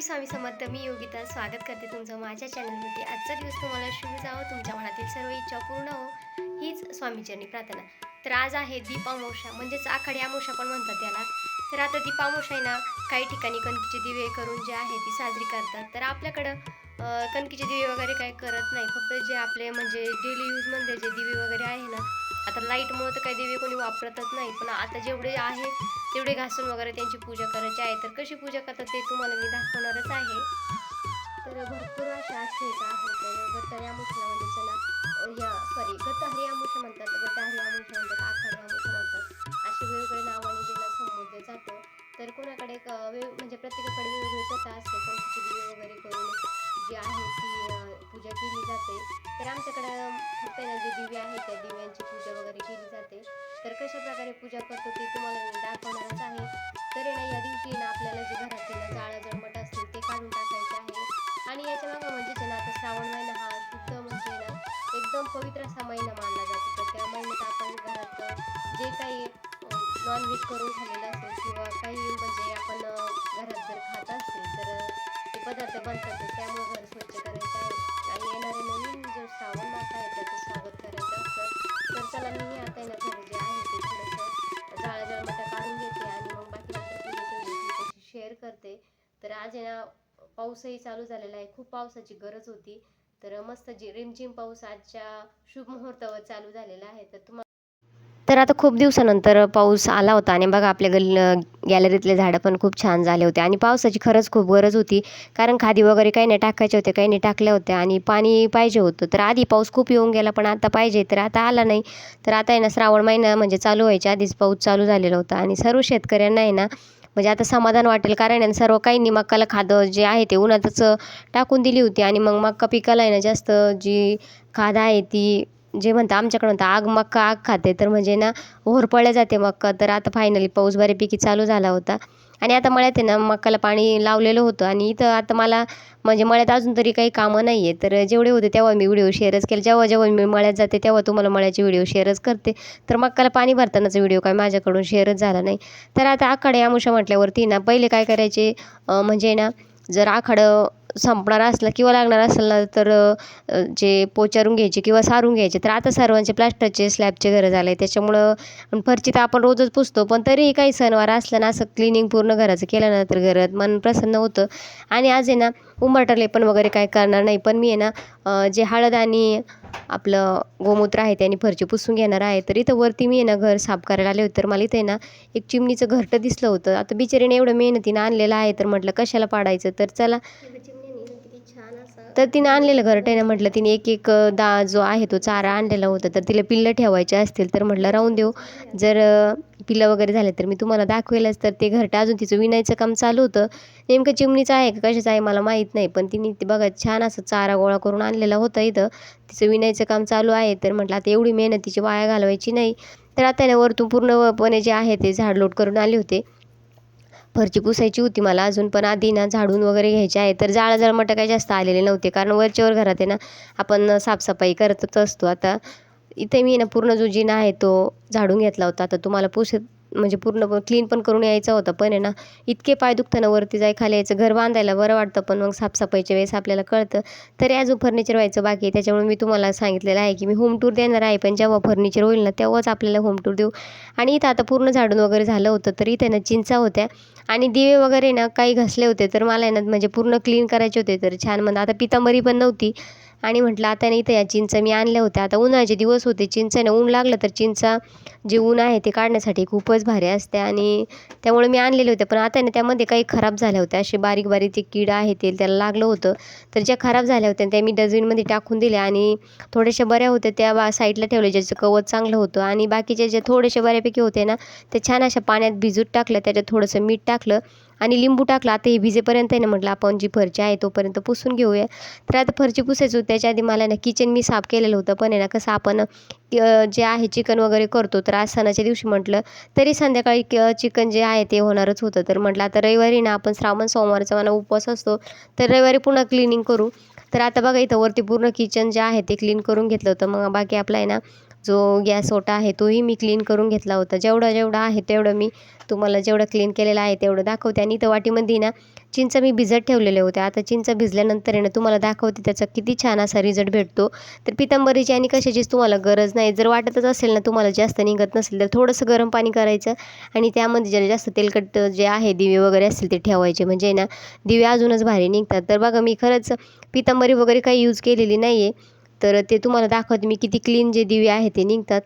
मी स्वामी समर्थ मी योगिता स्वागत करते तुमचं माझ्या चॅनलमध्ये आजचा दिवस तुम्हाला शुभ जावं तुमच्या मनातील सर्व इच्छा पूर्ण हो हीच स्वामीचरणी प्रार्थना. तर आज आहे दीपामोषा म्हणजेच आखाडी अमावस्या पण म्हणतात त्याला. तर आता दीपामोषा आहे ना काही ठिकाणी कणकीचे दिवे करून जे आहे ती साजरी करतात. तर आपल्याकडं कणकीचे दिवे वगैरे काही करत नाही. फक्त जे आपले म्हणजे डेली यूजमध्ये जे दिवे वगैरे आहे ना आता लाईटमुळे तर काही देवी कोणी वापरतच नाही पण आता जेवढे आहे तेवढे घासून वगैरे त्यांची पूजा करायची आहे. तर कशी पूजा करतात ते तुम्हाला मी दाखवणारच आहे. तर भरपूर अशा आख्यायिका आहेत. तर गटारी आमुषला म्हणजे चला या सॉरी गतहरी आमुषा म्हणतात गटाहरी आमुषा म्हणतात आखाडी आमुषा म्हणतात. असे वेगवेगळे नावाने ज्याला संबोधलं जातं. तर कोणाकडे वेग म्हणजे प्रत्येकाकडे वेगवेगळी कथा असते प्रकारे पूजा करतो ते तुम्हाला मी दाखवणारच आहे. तर ना या दिवशी ना आपल्याला जे घरातील ना जाळं जळमट असतील ते काढून टाकायचे आहे. आणि याच्या मागं म्हणजे ना आता श्रावण महिना हा शुद्ध म्हणजे ना एकदम पवित्र असा महिना मानला जातो. तर त्या महिन्यात आपण घरात जे काही नॉनव्हेज करून खाल्लेलं पाऊसही चालू झालेला आहे. खूप पावसाची गरज होती. तर मस्त जी रिमझिम पाऊस आजच्या शुभ मुहूर्तावर चालू झालेला आहे. तर तुम्हाला तर आता खूप दिवसानंतर पाऊस आला होता. आणि बघा आपल्या गल गॅलरीतले झाडं पण खूप छान झाले होते. आणि पावसाची खरंच खूप गरज होती. कारण खादी वगैरे काही नाही टाकायचे होते काही नाही टाकल्या होत्या. आणि पाणी पाहिजे होतं. तर आधी पाऊस खूप येऊन गेला पण आता पाहिजे. तर आता आला नाही. तर आता आहे ना श्रावण महिना म्हणजे चालू व्हायच्या आधीच पाऊस चालू झालेला होता. आणि सर्व शेतकऱ्यांना आहे ना म्हणजे आता समाधान वाटेल. कारण आहे सर्व काही मक्काला खादं जे आहे ते उन्हातच टाकून दिली होती. आणि मग मक्का पिकाला आहे ना जास्त जी खाद आहे ती जे म्हणतं आमच्याकडं म्हणतं आग मक्का आग खाते. तर म्हणजे ना होरपळल्या जाते मक्का. तर आता फायनली पाऊस बऱ्यापैकी चालू झाला होता. आणि आता मळ्यात आहे ना मक्काला पाणी लावलेलं होतं आणि इथं आता मला म्हणजे मळ्यात अजून तरी काही कामं नाही आहे तर जेवढे होते तेव्हा मी व्हिडिओ शेअरच केले. जेव्हा जेव्हा मी मळ्यात जाते तेव्हा तुम्हाला मळ्याचे व्हिडिओ शेअरच करते. तर मक्काला पाणी भरतानाचा व्हिडिओ काय माझ्याकडून शेअरच झाला नाही. तर आता आखाडे आमुषा म्हटल्यावरती ना पहिले काय करायचे म्हणजे ना जर आखाडं संपणार असला किंवा लागणार असेल ना तर जे पोचारून घ्यायचे किंवा सारून घ्यायचे तर आता सर्वांचे प्लास्टरचे स्लॅबचे घरं झाले त्याच्यामुळं फरची तर आपण रोजच पुसतो पण तरीही काही सणवार असला ना असं क्लिनिंग पूर्ण घराचं केलं ना तर घरात मन प्रसन्न होतं. आणि आज आहे ना उंबाटले पण वगैरे काय करणार नाही पण मी आहे ना जे हळद आणि आपलं गोमूत्र आहे त्याने फरची पुसून घेणार आहे. तर इथं वरती मी आहे ना घर साफ करायला आले होते तर मला इथे आहे ना एक चिमणीचं घरटं दिसलं होतं. आता बिचारीने एवढं मेहनतीनं आणलेलं आहे तर म्हटलं कशाला पाडायचं? तर चला. तर तिने आणलेलं घरटं आहे ना म्हटलं तिने एक एक दा जो आहे तो चारा आणलेला होता तर तिला पिल्लं ठेवायचे असतील तर म्हटलं राहून देऊ. जर पिल्लं वगैरे झाले तर मी तुम्हाला दाखवेलच. तर ते घरटं अजून तिचं विणायचं काम चालू होतं. नेमकं चिमणीचं आहे का कशाचं आहे मला माहीत नाही पण तिने ते बघा छान असं चारा गोळा करून आणलेला होता इथं. तिचं विणायचं काम चालू आहे तर म्हटलं आता एवढी मेहनत तिची वाया घालवायची नाही. तर आता वरतून पूर्णपणे जे आहे ते झाडलोट करून आले होते. फरची पुसायची होती मला. अजून पण आधी ना झाडून वगैरे घ्यायचे आहे. तर जाळं जळमटं काही जास्त आलेले नव्हते. कारण वरच्यावर घरात आहे ना आपण साफसफाई करतच असतो. आता इथे मी ना पूर्ण जो जिना आहे तो झाडून घेतला होता. आता तुम्हाला पुस म्हणजे पूर्ण क्लीन पण करून यायचा होता. पण आहे ना इतके पाय दुखताना वरती जाय खाली यायचं घर बांधायला बरं वाटतं पण मग साफसफाईच्या वेळेस आपल्याला कळतं. तरी अजून फर्निचर व्हायचं बाकी आहे. त्याच्यामुळे मी तुम्हाला सांगितलेलं आहे की मी होम टूर देणार आहे. पण जेव्हा फर्निचर होईल ना तेव्हाच आपल्याला होम टूर देऊ. आणि इथं आता पूर्ण झाडून वगैरे झालं होतं तर इथे ना चिंचा होत्या. आणि दिवे वगैरे ना काही घसले होते. तर मला आहे ना म्हणजे पूर्ण क्लीन करायचे होते. तर छान म्हणजे आता पितांबरी पण नव्हती. आणि म्हटलं आता नाही इथं या चिंचा मी आणल्या होत्या. आता उन्हाळ्याचे दिवस होते. चिंचाने ऊन लागलं तर चिंचा जे ऊन आहे ते काढण्यासाठी खूपच भारी असते आणि त्यामुळे मी आणलेले होते. पण आता ना त्यामध्ये काही खराब झाल्या होत्या. असे बारीक बारीक ते कीड आहे ते त्याला लागलं होतं. तर ज्या खराब झाल्या होत्या त्या मी डस्टबिनमध्ये टाकून दिल्या आणि थोड्याशा बऱ्या होत्या. त्या बा साईडला ठेवल्या ज्याचं कवच चांगलं होतं. आणि बाकीच्या ज्या थोडेसे बऱ्यापैकी होते ना ते छान अशा पाण्यात भिजूत टाकलं त्याच्यात थोडंसं मीठ टाकलं. आणि लिंबू टाकला आता हे भिजेपर्यंत आहे ना म्हटलं आपण जी फरची आहे तोपर्यंत पुसून घेऊया. तर आता फरची पुसायचो होती त्याच्या आधी मला ना किचन मी साफ केलेलं होतं पण आहे ना कसं आपण जे आहे चिकन वगैरे करतो तर आज सणाच्या दिवशी म्हटलं तरी संध्याकाळी क चिकन जे आहे ते होणारच होतं. तर म्हटलं आता रविवारी ना आपण श्रावण सोमवारचा मला उपवास असतो तर रविवारी पुन्हा क्लिनिंग करू. तर आता बघा इथं वरती पूर्ण किचन जे आहे ते क्लीन करून घेतलं होतं. मग बाकी आपलं आहे ना जो गॅस ओटा आहे तोही मी क्लीन करून घेतला होता. जेवढा जेवढा आहे तेवढं मी तुम्हाला जेवढं क्लीन केलेलं आहे तेवढं दाखवते. आणि त्या वाटीमध्ये ना चिंच मी भिजत ठेवलेले होते. आता चिंच भिजल्यानंतर आहे ना तुम्हाला दाखवते त्याचा किती छान असा रिझल्ट भेटतो. तर पितांबरीची आणि कशाचीच तुम्हाला गरज नाही. जर वाटतच असेल ना तुम्हाला जास्त निघत नसेल तर थोडंसं गरम पाणी करायचं. आणि त्यामध्ये जरा जास्त तेलकट जे आहे दिवे वगैरे असतील ते ठेवायचे. म्हणजे ना दिवे अजूनच भारी निघतात. तर बघा मी खरंच पितांबरी वगैरे काही यूज केलेली नाही आहे तर ते तुम्हाला दाखवते मी किती क्लीन जे दिवे आहे ते निघतात.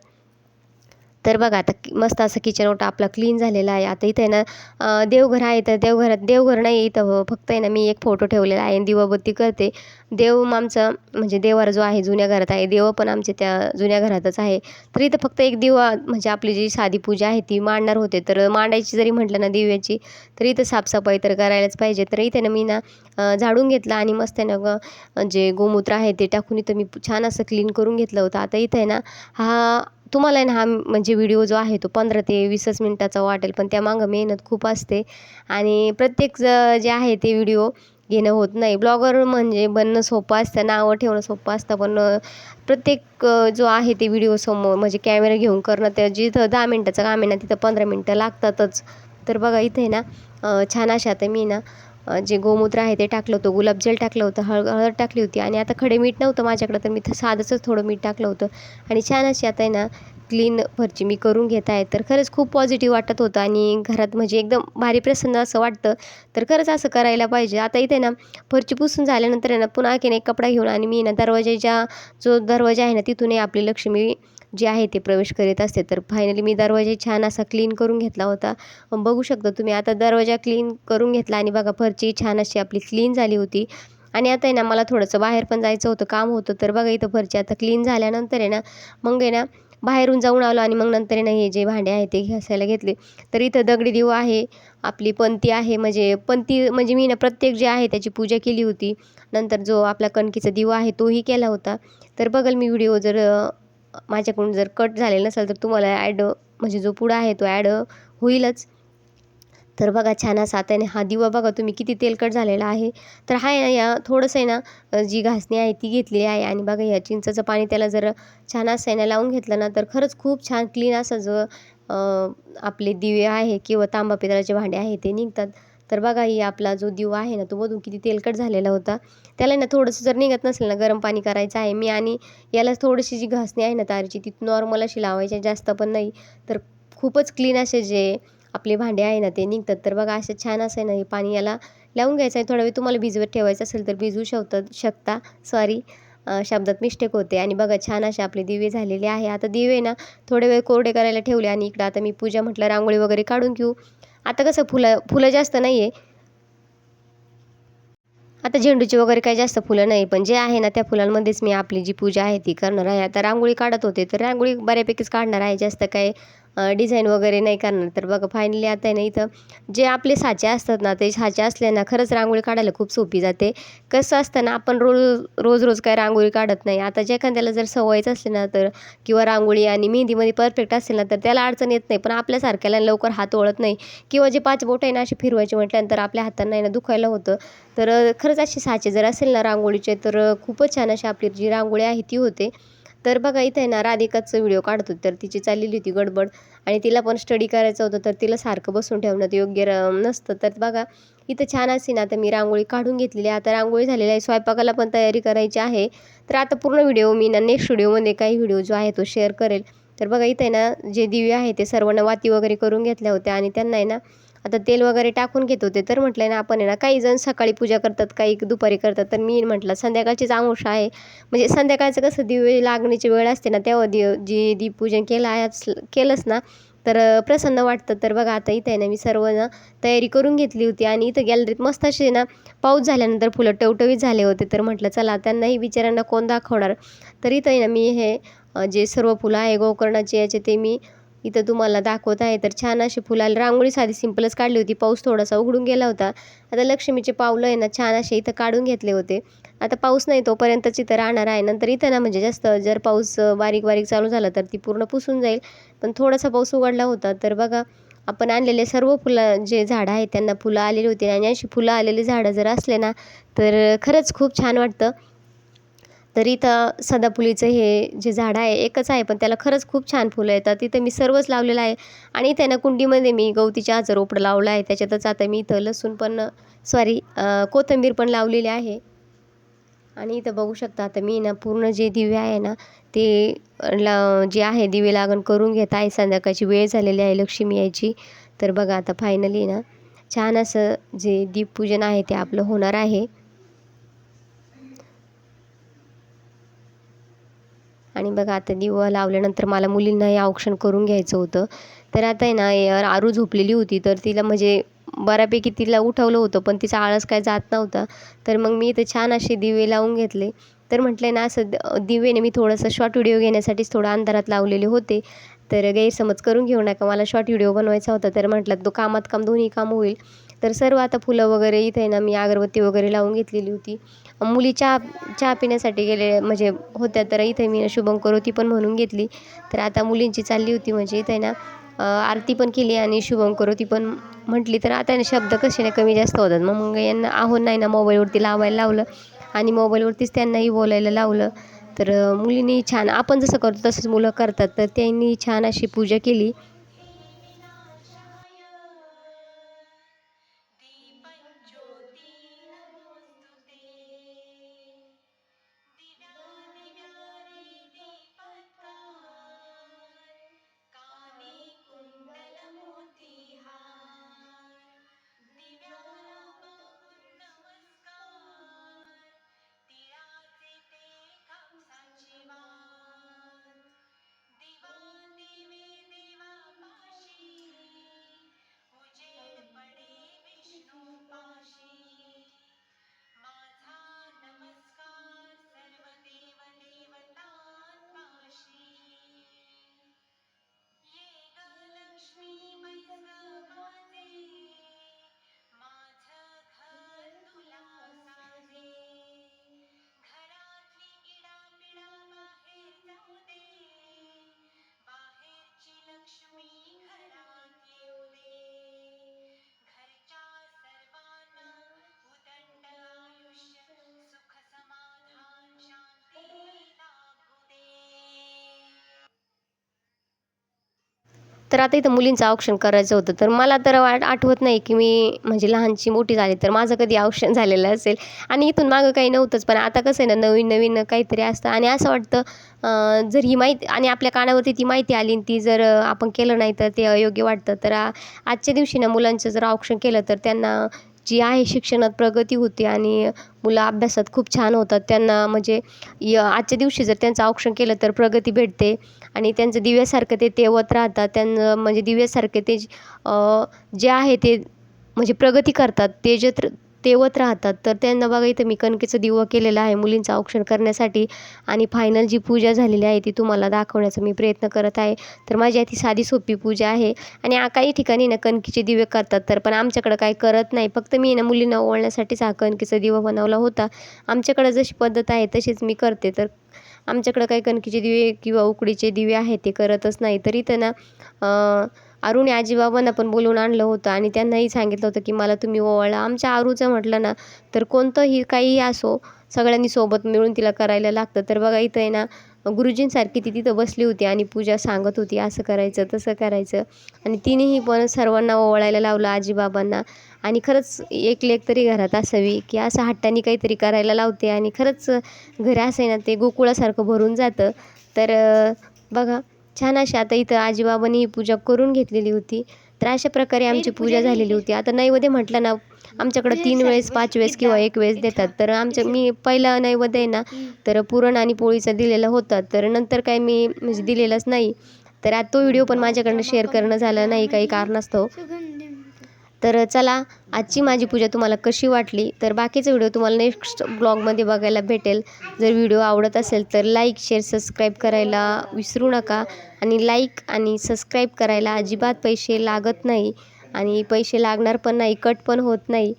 तर बघा आता मस्त असं किचन ओटा आपला क्लीन झालेला आहे. आता इथं आहे ना देवघर आहे तर देवघरात देवघर नाही इथं हो. फक्त आहे ना मी एक फोटो ठेवलेला आहे दिवाबत्ती करते. देव आमचं म्हणजे देवार जो आहे जुन्या घरात आहे. देव पण आमचे त्या जुन्या घरातच आहे. तर इथं फक्त एक दिवा म्हणजे आपली जी साधी पूजा आहे ती मांडणार होते. तर मांडायची जरी म्हटलं ना दिव्याची तर इथं साफसफाई तर करायलाच पाहिजे. तर इथे ना मी ना झाडून घेतला आणि मस्त आहे ना जे गोमूत्र आहे ते टाकून इथं मी छान असं क्लीन करून घेतलं होतं. आता इथं आहे ना हा तुम्हाला ना हा म्हणजे व्हिडिओ जो आहे तो पंधरा ते वीसच मिनटाचा वाटेल पण त्यामागं मेहनत खूप असते. आणि प्रत्येक ज- जे आहे ते व्हिडिओ घेणं होत नाही. ब्लॉगर म्हणजे बनणं सोपं असतं नावं ठेवणं सोपं असतं पण प्रत्येक जो आहे ते व्हिडिओ समोर म्हणजे कॅमेरा घेऊन करणं त्या जिथं दहा मिनटाचं काम आहे ना तिथं पंधरा मिनटं लागतातच. तर बघा इथे ना छान अशा आता मी ना जे गोमूत्र आहे ते टाकलं होतं गुलाबजल टाकलं होतं हळ हळद टाकली होती आणि आता खडे मीठ नव्हतं माझ्याकडं तर मी थ- साधंच थोडं मीठ टाकलं होतं. आणि छान अशी आता आहे ना क्लीन फरची मी करून घेत आहे. तर खरंच खूप पॉझिटिव्ह वाटत होतं आणि घरात म्हणजे एकदम भारी प्रसन्न असं वाटतं. तर खरंच असं करायला पाहिजे. आता इथे ना फरची पुसून झाल्यानंतर आहे ना पुन्हा आणखीन एक कपडा घेऊन आणि मी ना दरवाजाच्या जो दरवाजा आहे ना तिथूनही आपली लक्ष्मी जे आहे ते प्रवेश करीत असते. तर फायनली मी दरवाजा छान असा क्लीन करून घेतला होता. बघू शकता तुम्ही आता दरवाजा क्लीन करून घेतला आणि बघा फरची छान अशी आपली क्लीन झाली होती. आणि आता आहे ना मला थोडंसं बाहेर पण जायचं होतं काम होतं. तर बघा इथं फरची आता क्लीन झाल्यानंतर आहे ना मग आहे ना बाहेरून जाऊन आलो आणि मग नंतर आहे ना हे जे भांडे आहे ते घासायला घेतले. तर इथं दगडी देव आहे आपली पंती आहे म्हणजे पंती म्हणजे मी ना प्रत्येक जे आहे त्याची पूजा केली होती. नंतर जो आपला कणकीचा दिवा आहे तोही केला होता. तर बघाल मी व्हिडिओ जर माझ्याकडून जर कट झालेलं नसेल तर तुम्हाला ॲड म्हणजे जो पुढं आहे तो ॲड होईलच. तर बघा छान असा आता आहे हा दिवा बघा तुम्ही किती तेलकट झालेला आहे. तर हा आहे ना या थोडंसं आहे ना जी घासणी आहे ती घेतलेली आहे आणि बघा या चिंचाचं पाणी त्याला जर छान असं आहे ना लावून घेतलं ना तर खरंच खूप छान क्लीन असं जो आपले दिवे आहे किंवा तांबा पितळाचे भांडे आहे ते निघतात. तर बघा ही आपला जो दिवा आहे ना तो मधून किती तेलकट झालेला होता. त्याला ना थोडंसं जर निघत नसेल ना गरम पाणी करायचं आहे मी आणि याला थोडीशी जी घासणी आहे ना तारीची ती नॉर्मल अशी लावायची आहे, जास्त पण नाही. तर खूपच क्लीन असे जे आपले भांडे आहे ना ते निघतात. तर बघा असं छान असं आहे ना हे पाणी याला लावून घ्यायचं आहे. थोडा वेळ तुम्हाला भिजवत ठेवायचं असेल तर भिजवू शकतात शकता. सॉरी शब्दात मिस्टेक होते. आणि बघा छान असे आपले दिवे झालेले आहे. आता दिवे ना थोडे वेळ कोरडे करायला ठेवले आणि इकडं आता मी पूजा म्हटलं रांगोळी वगैरे काढून घेऊ. आता कसं फुलं फुलं जास्त नाही आहे आता झेंडूची वगैरे काही जास्त फुलं नाही पण जे आहे ना त्या फुलांमध्येच मी आपली जी पूजा आहे ती करणार आहे. आता रांगोळी काढत होते तर रांगोळी बऱ्यापैकीच काढणार आहे. जास्त काय डिझाईन वगैरे नाही करणार. तर बघा फायनली आता आहे ना इथं जे आपले साचे असतात ना ते साचे असल्यानं खरंच रांगोळी काढायला खूप सोपी जाते. कसं असतं ना आपण रोज रोज रोज काय रांगोळी काढत नाही. आता जे एखाद्याला जर सवयच असले ना तर किंवा रांगोळी आणि मेहंदीमध्ये परफेक्ट असेल ना तर त्याला अडचण येत नाही. पण आपल्यासारख्याला लवकर हात ओळत नाही. किंवा जे पाच बोट आहे ना अशी फिरवायची म्हटल्यानंतर आपल्या हातांना ना दुखायला होतं. तर खरंच अशी साचे जर असेल ना रांगोळीचे तर खूपच छान अशी आपली जी रांगोळी आहे ती होते. तर बघा इथं आहे ना राधिकाचं व्हिडिओ काढतो तर तिची चाललेली होती गडबड आणि तिला पण स्टडी करायचं होतं तर तिला सारखं बसून ठेवणं ते योग्य नसतं. तर बघा इथं छान असे ना आता मी रांगोळी काढून घेतलेली आहे. आता रांगोळी झालेली आहे स्वयंपाकाला पण तयारी करायची आहे. तर आता पूर्ण व्हिडिओ मी ना नेक्स्ट व्हिडिओमध्ये काही व्हिडिओ जो आहे तो शेअर करेल. तर बघा इथं आहे ना जे दिवे आहे ते सर्वांना वाती वगैरे करून घेतल्या होत्या आणि त्यांना आहे ना आता तेल वगैरे टाकून घेत होते तर म्हटलं ना आपण आहे ना काही जण सकाळी पूजा करतात काही दुपारी करतात तर मी म्हटलं संध्याकाळचीच आमुषा आहे. म्हणजे संध्याकाळचं कसं दिवे लागण्याची वेळ असते ना तेव्हा दिव जी दीपपूजन केलं आहे केलंच ना तर प्रसन्न वाटतं. तर बघा आता इथं आहे ना मी सर्व ना तयारी करून घेतली होती आणि इथं गॅलरीत मस्त असे ना पाऊस झाल्यानंतर फुलं टवटवीत झाले होते. तर म्हटलं चला त्यांनाही बिचाऱ्यांना कोण दाखवणार? तर इथं आहे ना मी हे जे सर्व फुलं आहे गोकर्णाचे याचे ते मी इथं तुम्हाला दाखवत आहे. तर छान अशी फुलाला रांगोळी साधी सिंपलच काढली होती. पाऊस थोडासा उघडून गेला होता. आता लक्ष्मीचे पावलं आहे ना छान असे इथं काढून घेतले होते. आता पाऊस नाही तोपर्यंतच इथं राहणार आहे. नंतर इथं ना म्हणजे जास्त जर पाऊस बारीक बारीक चालू झाला तर ती पूर्ण पुसून जाईल. पण थोडासा पाऊस उघडला होता. तर बघा आपण आणलेले सर्व फुलं जे झाडं आहेत त्यांना फुलं आलेली होती. आणि अशी फुलं आलेली झाडं जर असले ना तर खरंच खूप छान वाटतं. तर इथं सदाफुलीचं हे जे झाड आहे एकच आहे पण त्याला खरंच खूप छान फुलं येतात. तिथं मी सर्वच लावलेलं आहे. आणि इथे ना कुंडीमध्ये मी गवती चहाचं रोपडं लावलं आहे. त्याच्यातच आता मी इथं लसूण पण सॉरी कोथिंबीर पण लावलेली आहे. आणि इथं बघू शकता आता मी ना पूर्ण जे दिवे आहे ना ते ला जे आहे दिवे लागण करून घेत आहे. संध्याकाळची वेळ झालेली आहे लक्ष्मी यायची. तर बघा आता फायनली ना छान असं जे दीपपूजन आहे ते आपलं होणार आहे. आणि बघा आता दिवा लावल्यानंतर मला मुलींना हे औक्षण करून घ्यायचं होतं. तर आता आहे ना हे आरू झोपलेली होती तर तिला म्हणजे बऱ्यापैकी तिला उठवलं होतं पण तिचा आळस काय जात नव्हता. तर मग मी इथं छान असे दिवे लावून घेतले. तर म्हटले ना असं द- दिवेने मी थोडंसं शॉर्ट व्हिडिओ घेण्यासाठीच थोडं अंधारात लावलेले होते. तर गैरसमज करून घेऊ नका मला शॉर्ट व्हिडिओ बनवायचा होता. तर म्हटलं तो कामात काम दोन्ही काम होईल. तर सर्व आता फुलं वगैरे इथे आहे ना मी अगरबत्ती वगैरे लावून घेतलेली होती. मुली चहा चहा पिण्यासाठी गेले म्हणजे होत्या तर इथे मी शुभम होती पण म्हणून घेतली. तर आता मुलींची चालली होती म्हणजे इथे ना आरती पण केली आणि शुभम होती पण म्हटली. तर आता ना शब्द कसे नाही कमी जास्त होतात? मग मग यांना आहो नाही ना मोबाईलवरती लावायला लावलं आणि मोबाईलवरतीच त्यांनाही बोलायला लावलं. तर मुलींनी छान आपण जसं करतो तसंच मुलं करतात. तर त्यांनी छान अशी पूजा केली. तर आता इथं मुलींचं औक्षण करायचं होतं. तर मला तर वाट आठवत नाही की मी म्हणजे लहानची मोठी झाली तर माझं कधी औक्षण झालेलं असेल. आणि इथून मागं काही नव्हतंच. पण आता कसं आहे ना नवीन नवीन काहीतरी असतं. आणि असं वाटतं जर ही माहिती आणि आपल्या कानावरती ती माहिती आली आणि ती जर आपण केलं नाही तर ते अयोग्य वाटतं. तर आजच्या दिवशी ना मुलांचं जर औक्षण केलं तर त्यांना जी आहे शिक्षणात प्रगती होते आणि मुलं अभ्यासात खूप छान होतात त्यांना म्हणजे य आजच्या दिवशी जर त्यांचं औक्षण केलं तर प्रगती भेटते आणि त्यांचं दिव्यासारखं ते तेवत राहतात. त्यांना म्हणजे दिव्यासारखे ते जे आहे ते म्हणजे प्रगती करतात. ते तेवत राहतात. तर त्यांना बघा इथं मी कणकेचं दिवं केलेलं आहे मुलींचं औक्षण करण्यासाठी. आणि फायनल जी पूजा झालेली आहे ती तुम्हाला दाखवण्याचा मी प्रयत्न करत आहे. तर माझी ती साधी सोपी पूजा आहे. आणि काही ठिकाणी ना कणकीचे दिवे करतात तर पण आमच्याकडं काय करत नाही. फक्त मी ना मुलींना ओळण्यासाठीच हा कणकीचा दिवा बनवला होता. आमच्याकडं जशी पद्धत आहे तशीच मी करते. तर आमच्याकडं काही कणकीचे दिवे किंवा उकडीचे दिवे आहेत ते करतच नाही. तरी इथं ना अरुणी आजीबाबांना पण बोलवून आणलं होतं आणि त्यांनाही सांगितलं होतं की मला तुम्ही ओवाळा. आमच्या आरूचं म्हटलं ना तर कोणतंही काहीही असो सगळ्यांनी सोबत मिळून तिला करायला लागतं. तर बघा इथं आहे ना गुरुजींसारखी ती तिथं बसली होती आणि पूजा सांगत होती असं करायचं तसं करायचं. आणि तिनेही पण सर्वांना ओवाळायला लावलं आजीबाबांना. आणि खरंच एक लेक तरी घरात असावी की असं हट्टाने काहीतरी करायला लावते. आणि खरंच घर असं आहे ना ते गोकुळासारखं भरून जातं. तर बघा छान अशी आता इथं आजीबाबांनी ही पूजा करून घेतलेली होती. तर अशा प्रकारे आमची पूजा झालेली होती. आता नैवेद्य म्हटलं ना आमच्याकडं तीन वेळेस पाच वेळेस किंवा एक वेळेस देतात. तर आमच्या मी पहिला नैवेद्य आहे ना तर पुरण आणि पोळीचा दिलेला होता. तर नंतर काय मी म्हणजे दिलेलाच नाही. तर आता तो व्हिडिओ पण माझ्याकडनं शेअर करणं झालं नाही काही कारणास्तव. तर चला आजची माझी पूजा तुम्हाला कशी वाटली? तर बाकीचा व्हिडिओ तुम्हाला नेक्स्ट ब्लॉगमध्ये बघायला भेटेल. जर व्हिडिओ आवडत असेल तर लाईक शेअर सबस्क्राईब करायला विसरू नका. आणि लाईक आणि सबस्क्राईब करायला अजिबात पैसे लागत नाही. आणि पैसे लागणार पण नाही कट पण होत नाही.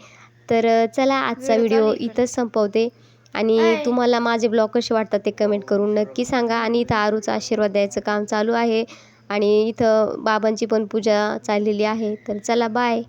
तर चला आजचा व्हिडिओ इथंच संपवते. आणि तुम्हाला माझे ब्लॉग कसे वाटतात ते कमेंट करून नक्की सांगा. आणि इथं आरूचा आशीर्वाद द्यायचं काम चालू आहे. आणि इथं बाबांची पण पूजा चाललेली आहे. तर चला बाय